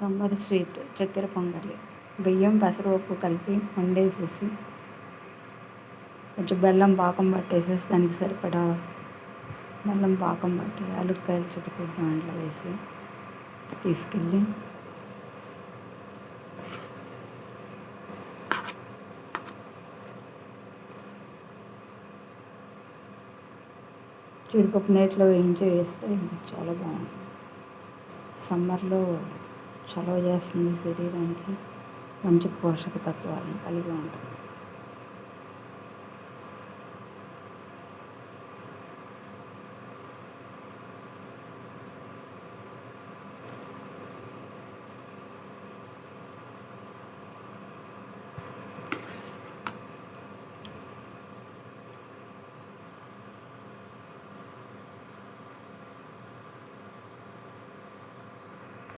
Summer sweet చక్కెర పొంగలి బియ్యం పెసరపప్పు కలిపి వండేసేసి కొంచెం బెల్లం పాకం పట్టేసేసి దానికి సరిపడా బెల్లం పాకం పట్టి అలుక్కాయలు చుట్టుకుంటూ దాంట్లో వేసి తీసుకెళ్ళి జీడిపప్పు నేతిలో వేయించి వేస్తే చాలా బాగుంది సమ్మర్లో చలవ చేస్తుంది శరీరానికి మంచి పోషక తత్వాలను కలిగి ఉంటుంది.